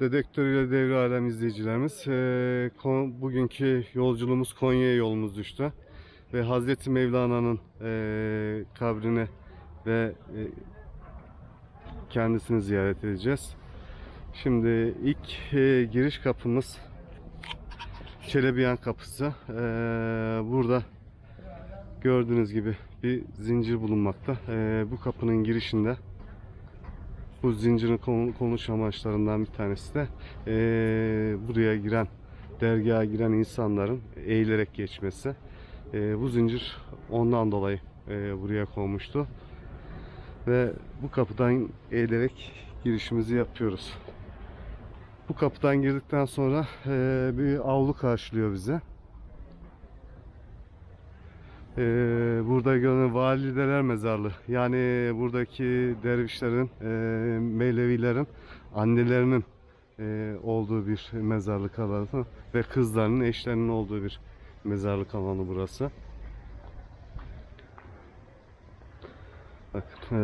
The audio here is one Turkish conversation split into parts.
Dedektörüyle devre alem izleyicilerimiz. bugünkü yolculuğumuz Konya'ya yolumuz düştü. Ve Hazreti Mevlana'nın eee kabrini ve kendisini ziyaret edeceğiz. Şimdi ilk giriş kapımız Çelebiyan kapısı. Burada gördüğünüz gibi bir zincir bulunmakta. Bu kapının girişinde bu zincirin konu- konuş amaçlarından bir tanesi de eee, buraya giren, dergaha giren insanların eğilerek geçmesi. Eee, bu zincir ondan dolayı eee, buraya konmuştu. Ve bu kapıdan eğilerek girişimizi yapıyoruz. Bu kapıdan girdikten sonra eee, bir avlu karşılıyor bize. Eee, burada görünen valideler mezarlığı. Yani buradaki dervişlerin, eee Mevlevilerin annelerinin eee, olduğu bir mezarlık alanı ve kızlarının eşlerinin olduğu bir mezarlık alanı burası. Eee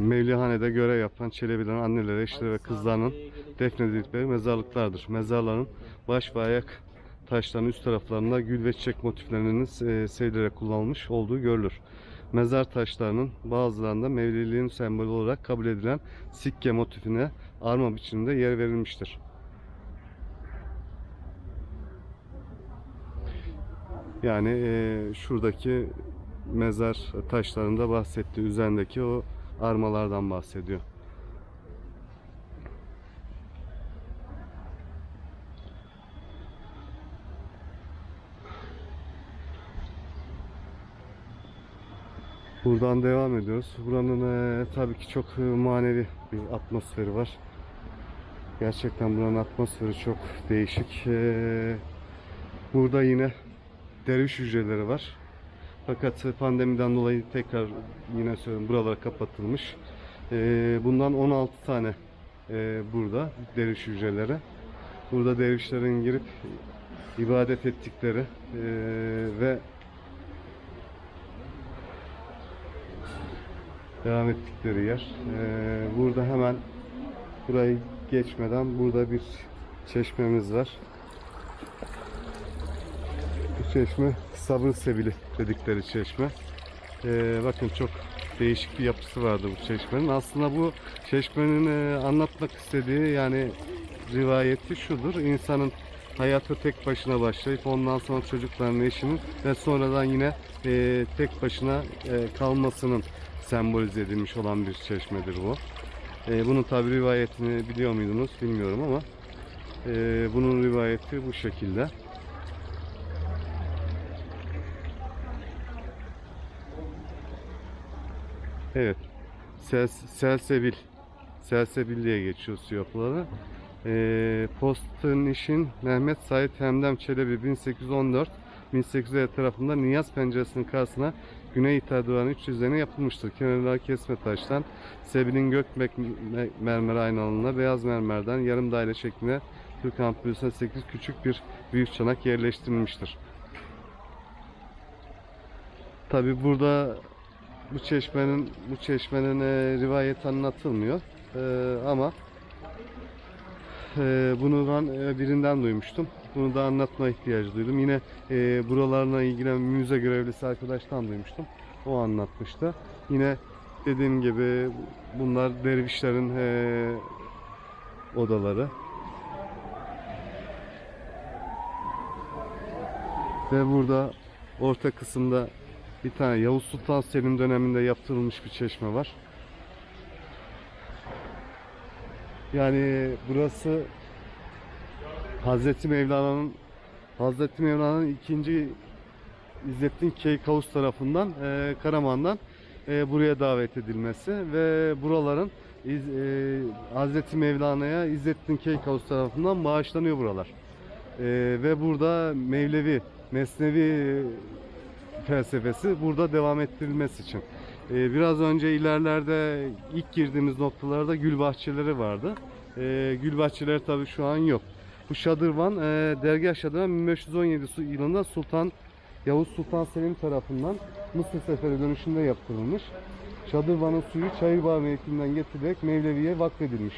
Mevlihane'de görev yapan Çelebilerin anneleri, eşleri ve kızlarının defnedildikleri mezarlıklardır. Mezarların baş ve ayak taşların üst taraflarında gül ve çiçek motiflerinin e, sevilerek kullanılmış olduğu görülür. Mezar taşlarının bazılarında Mevliliğin sembolü olarak kabul edilen sikke motifine arma biçiminde yer verilmiştir. Yani e, şuradaki mezar taşlarında bahsettiği üzerindeki o armalardan bahsediyor. Buradan devam ediyoruz. Buranın eee, tabii ki çok eee, manevi bir atmosferi var. Gerçekten buranın atmosferi çok değişik. Eee, burada yine derviş hücreleri var. Fakat pandemiden dolayı tekrar yine söylüyorum buralar kapatılmış. Eee, bundan 16 tane eee, burada derviş hücreleri. Burada dervişlerin girip ibadet ettikleri eee, ve devam ettikleri yer. Ee, burada hemen burayı geçmeden burada bir çeşmemiz var. Bu çeşme sabır sevili dedikleri çeşme. Ee, bakın çok değişik bir yapısı vardı bu çeşmenin. Aslında bu çeşmenin e, anlatmak istediği yani rivayeti şudur. İnsanın hayata tek başına başlayıp ondan sonra çocukların eşinin ve sonradan yine e, tek başına e, kalmasının sembolize edilmiş olan bir çeşmedir bu. E, bunun tabi rivayetini biliyor muydunuz bilmiyorum ama e, bunun rivayeti bu şekilde. Evet. Sels, Selsebil. Selsebil diye geçiyor su yapıları. E, Postun işin Mehmet Said Hemdem Çelebi 1814 1850 tarafından Niyaz penceresinin karşısına güney ithal duvarın üç yüzlerine yapılmıştır. Kenarları kesme taştan, Sebil'in gök mermer aynalığına beyaz mermerden yarım daire şeklinde Türk ampulüsüne 8 küçük bir büyük çanak yerleştirilmiştir. Tabi burada bu çeşmenin bu çeşmenin e, rivayeti anlatılmıyor. E, ama e, bunu ben e, birinden duymuştum. Bunu da anlatma ihtiyacı duydum. Yine e, buralarla ilgilenen müze görevlisi arkadaştan duymuştum. O anlatmıştı. Yine dediğim gibi bunlar dervişlerin e, odaları. Ve burada orta kısımda bir tane Yavuz Sultan Selim döneminde yaptırılmış bir çeşme var. Yani burası Hazreti Mevlana'nın Hazreti Mevlana'nın ikinci İzzettin Keykavus tarafından e, Karaman'dan e, buraya davet edilmesi ve buraların İz, e, Hazreti Mevlana'ya İzzettin Keykavus tarafından bağışlanıyor buralar. E, ve burada Mevlevi, Mesnevi felsefesi burada devam ettirilmesi için. E, biraz önce ilerlerde ilk girdiğimiz noktalarda gül bahçeleri vardı. E, gül bahçeleri tabii şu an yok. Bu şadırvan e, dergah şadırvan 1517 su- yılında Sultan Yavuz Sultan Selim tarafından Mısır seferi dönüşünde yaptırılmış. Şadırvanın suyu Çayırbağ mevkiinden getirilerek Mevlevi'ye vakfedilmiş.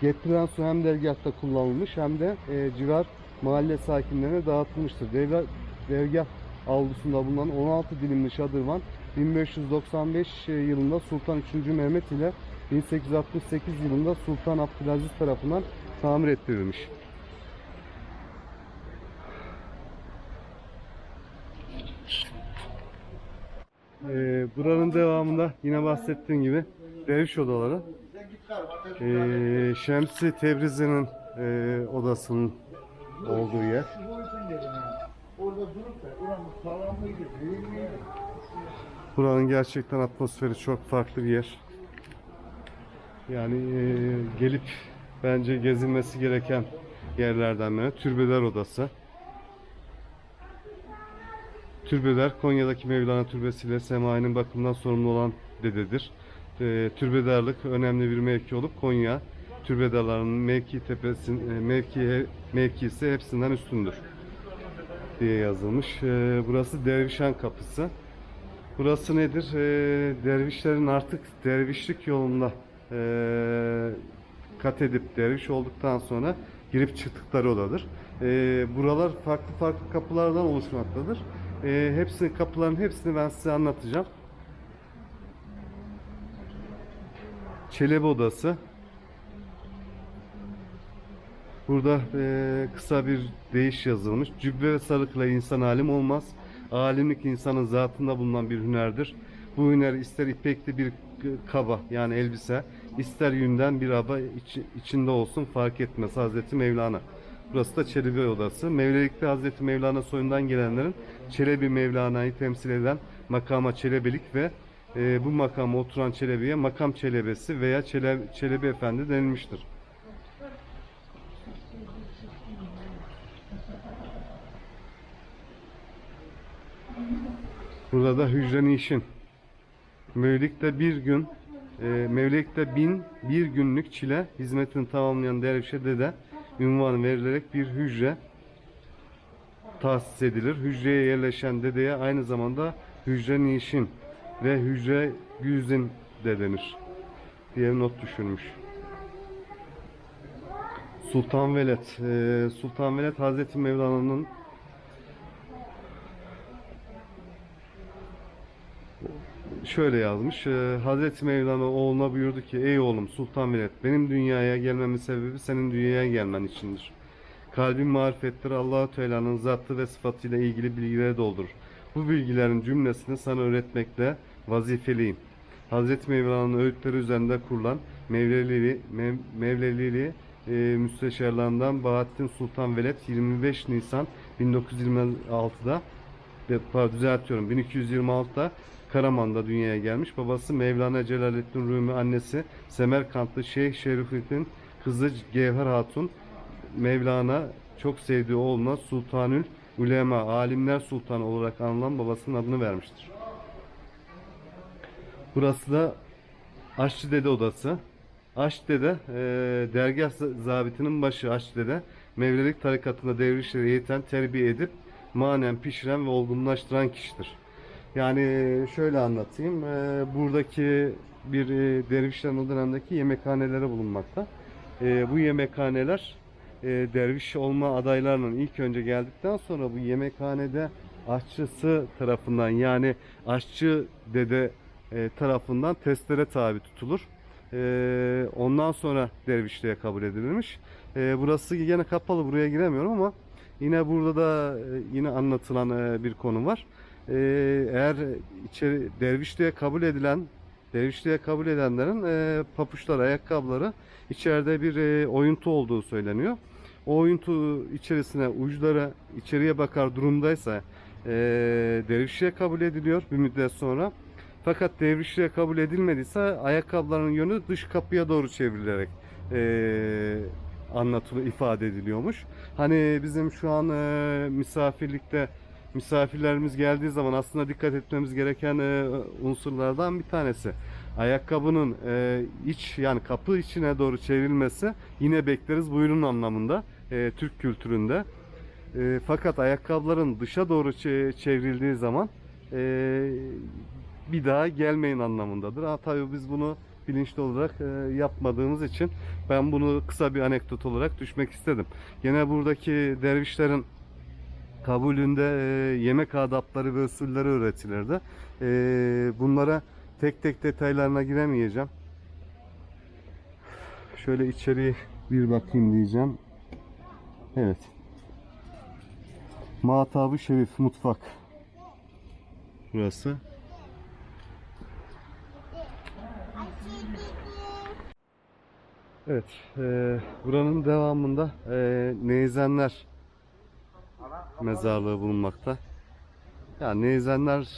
Getirilen su hem dergahta kullanılmış hem de e, civar mahalle sakinlerine dağıtılmıştır. Devlet, dergah avlusunda bulunan 16 dilimli şadırvan 1595 yılında Sultan 3. Mehmet ile 1868 yılında Sultan Abdülaziz tarafından tamir ettirilmiş. Ee, buranın devamında yine bahsettiğim gibi derviş odaları. Ee, Şemsi Tebrizi'nin e, odasının olduğu yer. Buranın gerçekten atmosferi çok farklı bir yer. Yani e, gelip bence gezilmesi gereken yerlerden biri. Türbeler Odası. Türbeler Konya'daki Mevlana Türbesi ile Semai'nin bakımından sorumlu olan dededir. E, türbedarlık önemli bir mevki olup Konya türbedarlarının mevki tepesin e, mevki mevkisi hepsinden üstündür diye yazılmış. E, burası Dervişan Kapısı. Burası nedir? Ee, dervişlerin artık dervişlik yolunda ee, kat edip derviş olduktan sonra girip çıktıkları odadır. Ee, buralar farklı farklı kapılardan oluşmaktadır. Ee, hepsini kapıların hepsini ben size anlatacağım. Çelebi odası. Burada eee, kısa bir değiş yazılmış. Cübbe ve sarıkla insan alim olmaz. Alimlik insanın zatında bulunan bir hünerdir. Bu hüner ister ipekli bir kaba yani elbise, ister yünden bir aba içi- içinde olsun fark etmez Hazreti Mevlana. Burası da Çelebi odası. Mevlelikte Hazreti Mevlana soyundan gelenlerin Çelebi Mevlana'yı temsil eden makama Çelebelik ve eee, bu makama oturan Çelebi'ye makam Çelebesi veya Çele, Çelebi Efendi denilmiştir. Burada da hücre nişin. Mevlik'te bir gün, e, Mevlik'te bin bir günlük çile hizmetini tamamlayan dervişe de ünvanı verilerek bir hücre tahsis edilir. Hücreye yerleşen dedeye aynı zamanda hücre nişin ve hücre güzin de denir diye not düşürmüş. Sultan Veled. e, Sultan Veled Hazreti Mevlana'nın şöyle yazmış. e, Hazreti Mevlana oğluna buyurdu ki ey oğlum Sultan Veled benim dünyaya gelmemin sebebi senin dünyaya gelmen içindir. Kalbin marifettir allah Teala'nın zatı ve sıfatıyla ilgili bilgileri doldurur. Bu bilgilerin cümlesini sana öğretmekle vazifeliyim. Hazreti Mevlana'nın öğütleri üzerinde kurulan Mevlelili, Mev, Mevlelili e, müsteşarlarından Bahattin Sultan Veled 25 Nisan 1926'da ve- pardon, düzeltiyorum 1226'da Karaman'da dünyaya gelmiş. Babası Mevlana Celaleddin Rumi, annesi Semerkantlı Şeyh Şerifüddin kızı Gevher Hatun Mevlana çok sevdiği oğluna Sultanül Ulema, alimler sultanı olarak anılan babasının adını vermiştir. Burası da Aşçı Dede odası. Aşçı Dede e, dergah zabitinin başı Aşçı Dede. Mevlelik tarikatında devrişleri eğiten, terbiye edip manen pişiren ve olgunlaştıran kişidir. Yani şöyle anlatayım. buradaki bir dervişlerin o dönemdeki yemekhanelere bulunmakta. Bu yemekhaneler derviş olma adaylarının ilk önce geldikten sonra bu yemekhanede aşçısı tarafından yani aşçı dede tarafından testlere tabi tutulur. Ondan sonra dervişliğe kabul edilmiş. Burası yine kapalı buraya giremiyorum ama yine burada da yine anlatılan bir konu var. E, eğer içeri dervişliğe kabul edilen dervişliğe kabul edenlerin e, papuçları, ayakkabıları içeride bir e, oyuntu olduğu söyleniyor. O oyuntu içerisine uçları içeriye bakar durumdaysa e, dervişliğe kabul ediliyor bir müddet sonra. Fakat devrişliğe kabul edilmediyse ayakkabıların yönü dış kapıya doğru çevrilerek e, anlatılıyor, ifade ediliyormuş. Hani bizim şu an e, misafirlikte misafirlerimiz geldiği zaman aslında dikkat etmemiz gereken e, unsurlardan bir tanesi. Ayakkabının e, iç yani kapı içine doğru çevrilmesi yine bekleriz buyurun anlamında e, Türk kültüründe. E, fakat ayakkabıların dışa doğru çe- çevrildiği zaman e, bir daha gelmeyin anlamındadır. Ha, tabii biz bunu bilinçli olarak e, yapmadığımız için ben bunu kısa bir anekdot olarak düşmek istedim. Yine buradaki dervişlerin kabulünde e, yemek adapları ve usulleri öğretilirdi. E, bunlara tek tek detaylarına giremeyeceğim. Şöyle içeriye bir bakayım diyeceğim. Evet. Matabı Şerif Mutfak. Burası. Evet. E, buranın devamında e, Neyzenler mezarlığı bulunmakta. Yani Neyzenler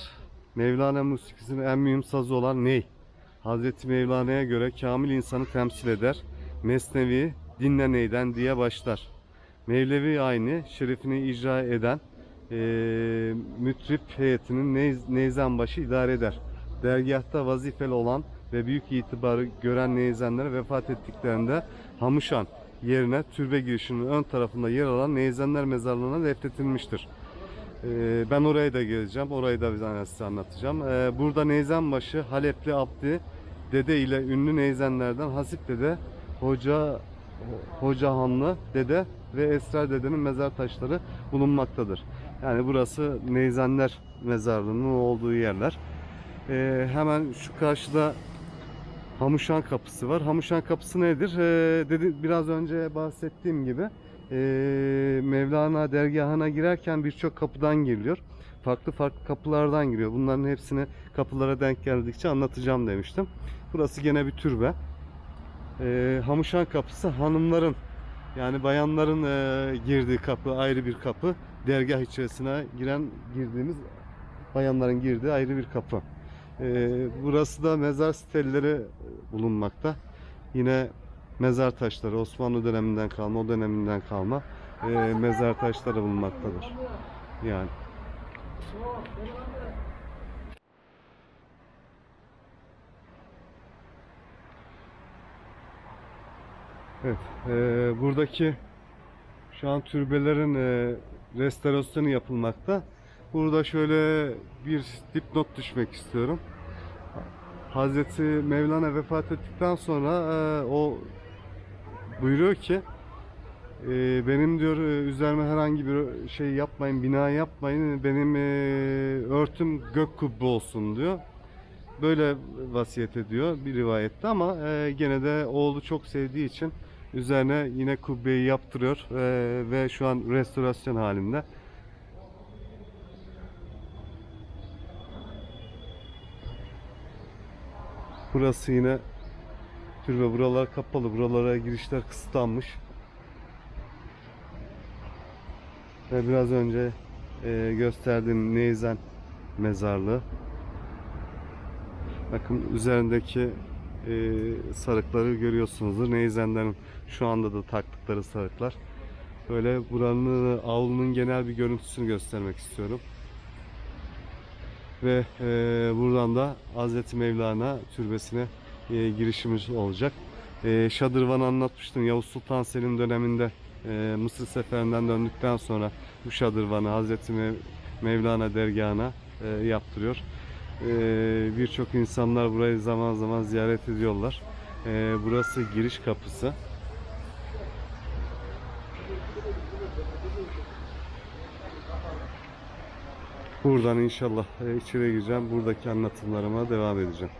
Mevlana musikisinin en mühim sazı olan ney? Hazreti Mevlana'ya göre kamil insanı temsil eder. Mesnevi dinle neyden diye başlar. Mevlevi aynı şerifini icra eden eee mütrip heyetinin neyz, neyzenbaşı idare eder. Dergahta vazifeli olan ve büyük itibarı gören neyzenler vefat ettiklerinde Hamuşan yerine türbe girişinin ön tarafında yer alan Neyzenler mezarlığına defnetilmiştir. Ee, ben oraya da geleceğim. Orayı da size anlatacağım. Ee, burada Neyzenbaşı Halepli Abdi Dede ile ünlü Neyzenlerden Hasip Dede, Hoca Hoca Hanlı Dede ve Esrar Dede'nin mezar taşları bulunmaktadır. Yani burası Neyzenler mezarlığının olduğu yerler. Ee, hemen şu karşıda Hamuşan Kapısı var. Hamuşan Kapısı nedir? Ee, dedi, biraz önce bahsettiğim gibi ee, Mevlana dergahına girerken birçok kapıdan giriliyor. Farklı farklı kapılardan giriyor. Bunların hepsini kapılara denk geldikçe anlatacağım demiştim. Burası gene bir türbe. Ee, Hamuşan Kapısı hanımların yani bayanların ee, girdiği kapı ayrı bir kapı. Dergah içerisine giren girdiğimiz bayanların girdiği ayrı bir kapı. Ee, burası da mezar sitelleri bulunmakta. Yine mezar taşları Osmanlı döneminden kalma, o döneminden kalma e, mezar taşları bulunmaktadır. Yani. Evet, e, buradaki şu an türbelerin e, restorasyonu yapılmakta. Burada şöyle bir dipnot düşmek istiyorum. Hazreti Mevlana vefat ettikten sonra e, o buyuruyor ki e, benim diyor e, üzerime herhangi bir şey yapmayın, bina yapmayın. Benim e, örtüm gök kubbe olsun diyor. Böyle vasiyet ediyor bir rivayette ama e, gene de oğlu çok sevdiği için üzerine yine kubbeyi yaptırıyor e, ve şu an restorasyon halinde. Burası yine türbe. Buralar kapalı. Buralara girişler kısıtlanmış. Ve biraz önce e, gösterdiğim Neyzen mezarlığı. Bakın üzerindeki e, sarıkları görüyorsunuzdur. Neyzenlerin şu anda da taktıkları sarıklar. Böyle buranın avlunun genel bir görüntüsünü göstermek istiyorum. Ve e, buradan da Hazreti Mevlana türbesine e, girişimiz olacak. E, Şadırvan'ı anlatmıştım. Yavuz Sultan Selim döneminde e, Mısır seferinden döndükten sonra bu Şadırvan'ı Hazreti Mev- Mevlana dergahına e, yaptırıyor. E, Birçok insanlar burayı zaman zaman ziyaret ediyorlar. E, burası giriş kapısı. Buradan inşallah e, içeri gireceğim. Buradaki anlatımlarıma devam edeceğim.